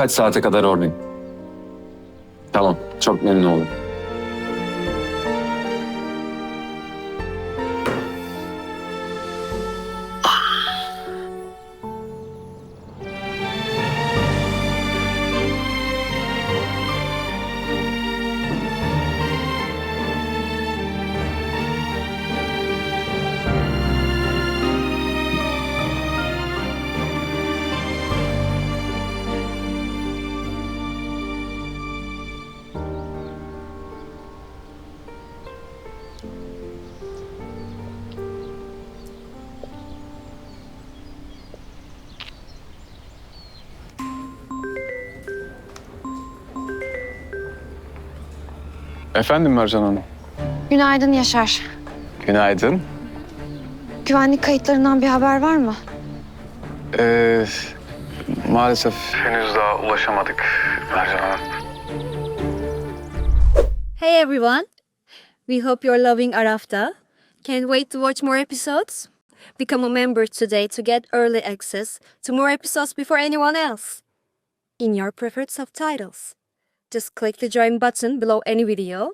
Birkaç saate kadar oradayım. Tamam, çok memnun oldum. Efendim Mercan Hanım. Günaydın Yaşar. Günaydın. Güvenlik kayıtlarından bir haber var mı? Ee, maalesef henüz daha ulaşamadık Mercan Hanım. Hey everyone! We hope you're loving Arafta. Can't wait to watch more episodes? Become a member today to get early access to more episodes before anyone else. In your preferred subtitles. Just click the join button below any video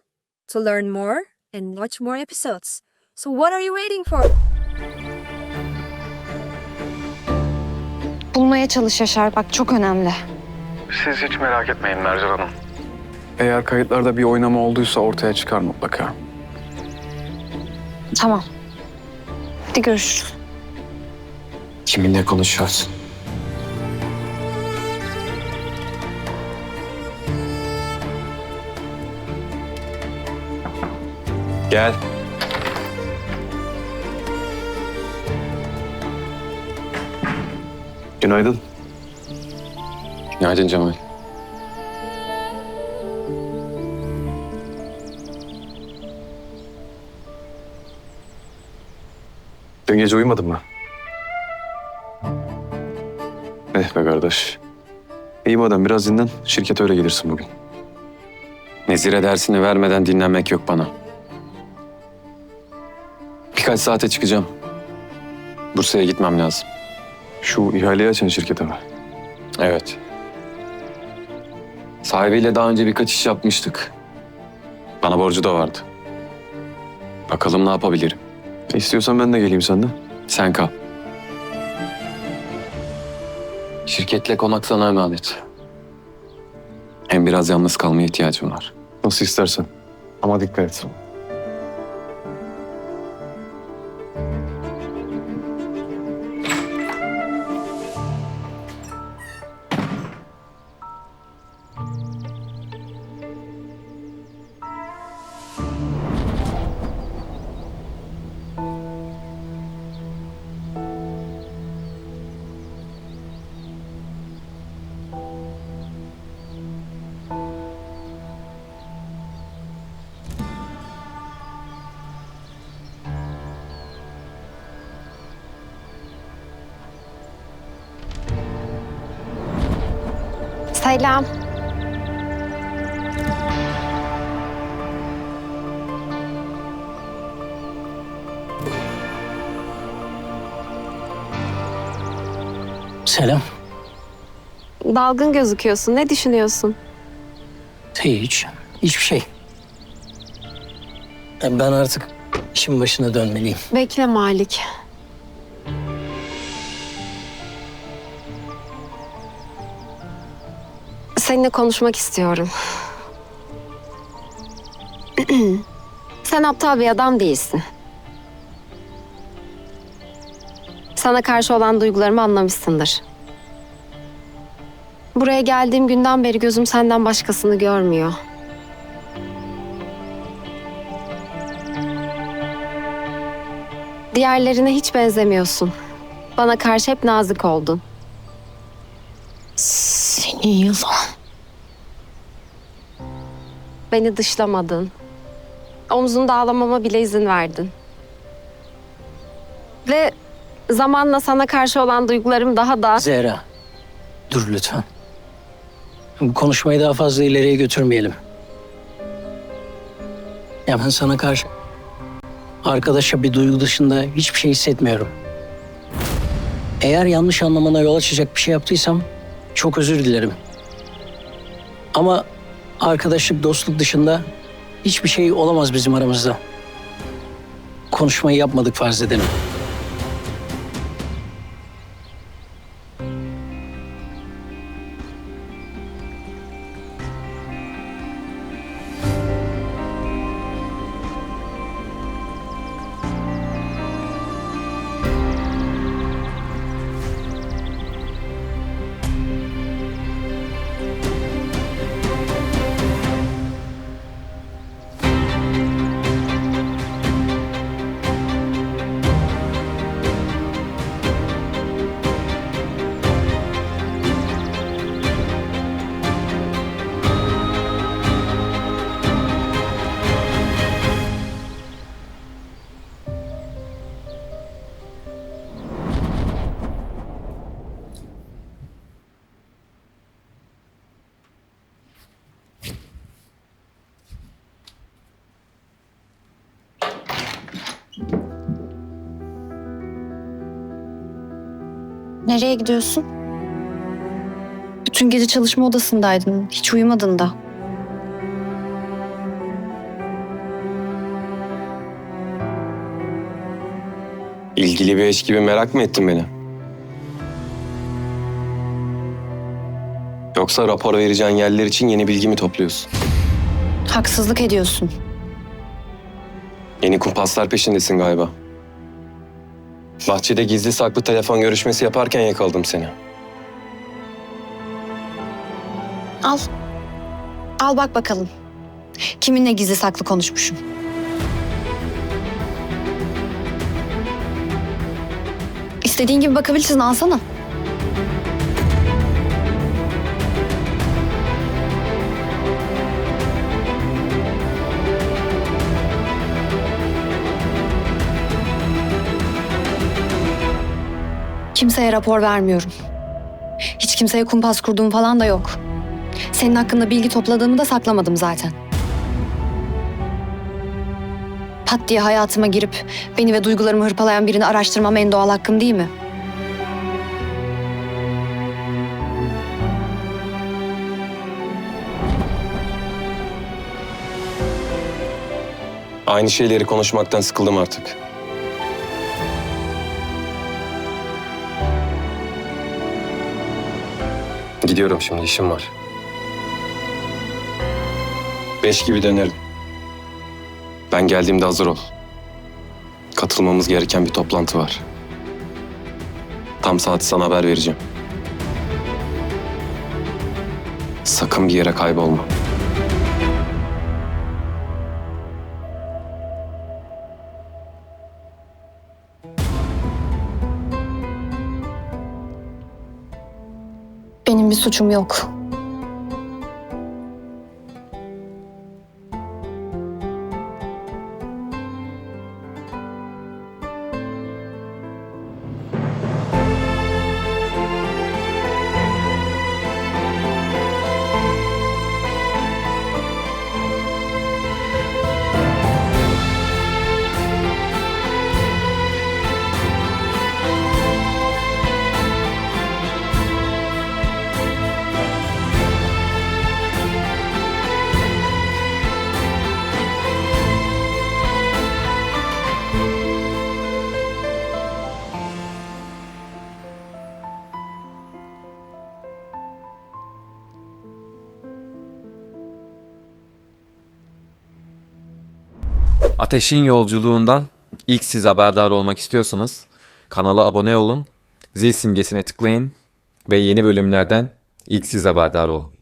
to learn more and watch more episodes. So what are you waiting for? Bulmaya çalış Yaşar. Bak çok önemli. Siz hiç merak etmeyin Mercan Hanım. Eğer kayıtlarda bir oynama olduysa ortaya çıkar mutlaka. Tamam. Hadi görüşürüz. Kiminle konuşuyorsun? Gel. Günaydın. Günaydın Cemal. Dün gece uyumadın mı? Eh be kardeş. İyi madem biraz dinlen. Şirkete öyle gelirsin bugün. Nezire dersini vermeden dinlenmek yok bana. Birkaç saate çıkacağım. Bursa'ya gitmem lazım. Şu ihaleyi açan şirkete mi? Evet. Sahibiyle daha önce birkaç iş yapmıştık. Bana borcu da vardı. Bakalım ne yapabilirim. İstiyorsan ben de geleyim senden. Sen kal. Şirketle konak sana emanet. Hem biraz yalnız kalmaya ihtiyacım var. Nasıl istersen. Ama dikkat et. Selam. Selam. Dalgın gözüküyorsun. Ne düşünüyorsun? Hiç. Hiçbir şey. Ben artık işin başına dönmeliyim. Bekle Malik. Seninle konuşmak istiyorum. Sen aptal bir adam değilsin. Sana karşı olan duygularımı anlamışsındır. Buraya geldiğim günden beri gözüm senden başkasını görmüyor. Diğerlerine hiç benzemiyorsun. Bana karşı hep nazik oldun. Seni yılan. Beni dışlamadın. Omzunda ağlamama bile izin verdin. Ve zamanla sana karşı olan duygularım daha da... Zehra. Dur lütfen. Bu konuşmayı daha fazla ileriye götürmeyelim. Ya ben sana karşı arkadaşa bir duygu dışında hiçbir şey hissetmiyorum. Eğer yanlış anlamana yol açacak bir şey yaptıysam çok özür dilerim. Ama arkadaşlık, dostluk dışında hiçbir şey olamaz bizim aramızda. Konuşmayı yapmadık farz edelim. Nereye gidiyorsun? Bütün gece çalışma odasındaydın. Hiç uyumadın da. İlgili bir eş gibi merak mı ettin beni? Yoksa rapor vereceğin yerler için yeni bilgi mi topluyorsun? Haksızlık ediyorsun. Yeni kumpaslar peşindesin galiba. Bahçede gizli saklı telefon görüşmesi yaparken yakaladım seni. Al. Al bak bakalım. Kiminle gizli saklı konuşmuşum. İstediğin gibi bakabilirsin alsana. Kimseye rapor vermiyorum. Hiç kimseye kumpas kurduğum falan da yok. Senin hakkında bilgi topladığımı da saklamadım zaten. Pat diye hayatıma girip beni ve duygularımı hırpalayan birini araştırmam en doğal hakkım değil mi? Aynı şeyleri konuşmaktan sıkıldım artık. Gidiyorum şimdi işim var. Beş gibi dönerim. Ben geldiğimde hazır ol. Katılmamız gereken bir toplantı var. Tam saati sana haber vereceğim. Sakın bir yere kaybolma. Benim bir suçum yok. Ateşin yolculuğundan ilk siz haberdar olmak istiyorsanız kanala abone olun, zil simgesine tıklayın ve yeni bölümlerden ilk siz haberdar olun.